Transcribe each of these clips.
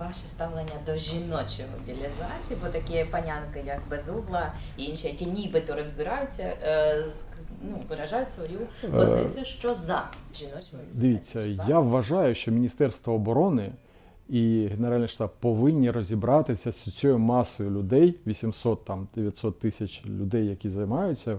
Ваше ставлення до жіночої мобілізації, бо такі панянки, як Безугла і інші, які нібито розбираються, е, ну, виражають свою позицію, що за жіночу мобілізацію. Дивіться, Так? я вважаю, що Міністерство оборони і Генеральний штаб повинні розібратися з цією масою людей, 800 там 900 тисяч людей, які займаються,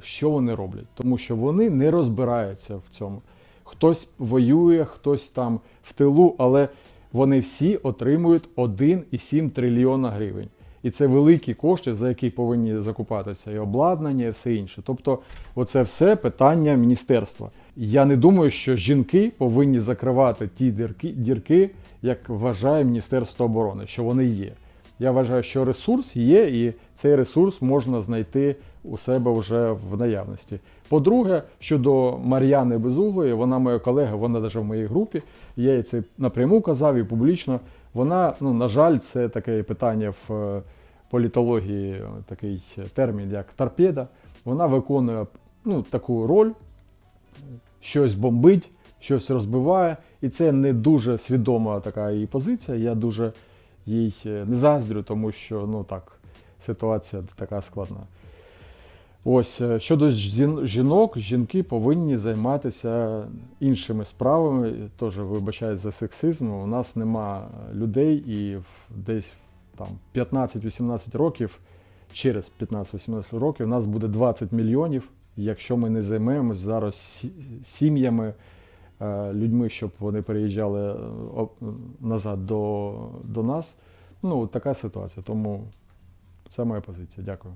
що вони роблять. Тому що вони не розбираються в цьому. Хтось воює, хтось там в тилу, але вони всі отримують 1,7 трильйона гривень. І це великі кошти, за які повинні закупатися і обладнання, і все інше. Тобто, оце все питання міністерства. Я не думаю, що жінки повинні закривати ті дірки, дірки, як вважає Міністерство оборони, що вони є. Я вважаю, що ресурс є, і цей ресурс можна знайти у себе вже в наявності. По-друге, щодо Мар'яни Безуглої, вона моя колега, вона навіть в моїй групі. Я їй це напряму казав і публічно. Вона, ну, на жаль, це таке питання в е, політології, е, такий термін, як торпеда. Вона виконує ну, таку роль, щось бомбить, щось розбиває. І це не дуже свідома така її позиція. Я дуже їй е, не заздрю, тому що ну так, ситуація така складна. Ось е, щодо жінок, жінки повинні займатися іншими справами. Теж вибачаю за сексизм. У нас нема людей, і десь там 15-18 років, через 15-18 років, у нас буде 20 мільйонів, якщо ми не займемось зараз сім'ями, е, людьми, щоб вони переїжджали е, назад до, до нас. Ну, така ситуація. Тому це моя позиція. Дякую.